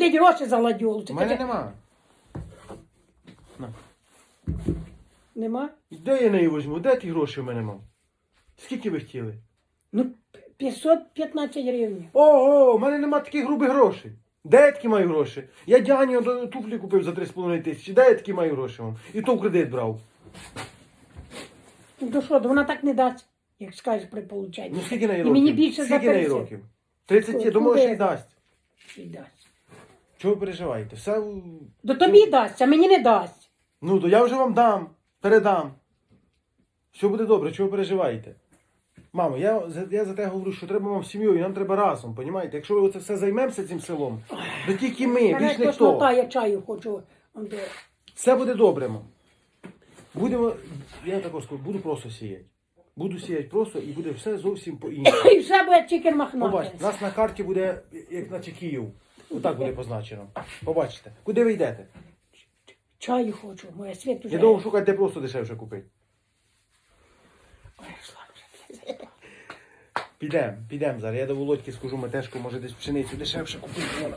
блядь, гроші за ладьолу. У мене нема. Нема? Де я неї візьму? Де ті гроші в мене мав? Скільки ви хотіли? Ну, 515 гривень. Ого, у мене нема таких грубих грошей. Де я такі маю гроші? Я Дяні до- туфлі купив за 3,5 тисячі. Де я такі маю гроші вам? І то в кредит брав. Ну то що, вона так не дасть, як скажеш при получанні. Ну скільки неї І років? мені більше за скільки неї 30. років? 30 є, думаю, що й дасть. І дасть. Чого ви переживаєте? Все. До тобі дасть, а мені не дасть. Ну, то я вже вам дам, передам. Все буде добре, чого ви переживаєте? Мамо, я, за- я за те говорю, що треба вам сім'єю, нам треба разом, понімаєте? Якщо ви оце все займемося цим селом, то тільки ми, Мене більш ніхто. тошнота, я чаю хочу. Он де. Все буде добре, мам. Будемо, я також скажу, буду просто сіяти. Буду сіяти просто і буде все зовсім по-іншому. І все буде чикен махнати. Побачите, нас на карті буде, як наче Київ. Отак буде позначено. Побачите. Куди ви йдете? Чаю хочу, моя світ уже. Я думав, шукати де просто дешевше купити. Підемо, підемо зараз. Я до Володьки скажу, метешку, може десь пшеницю дешевше купити.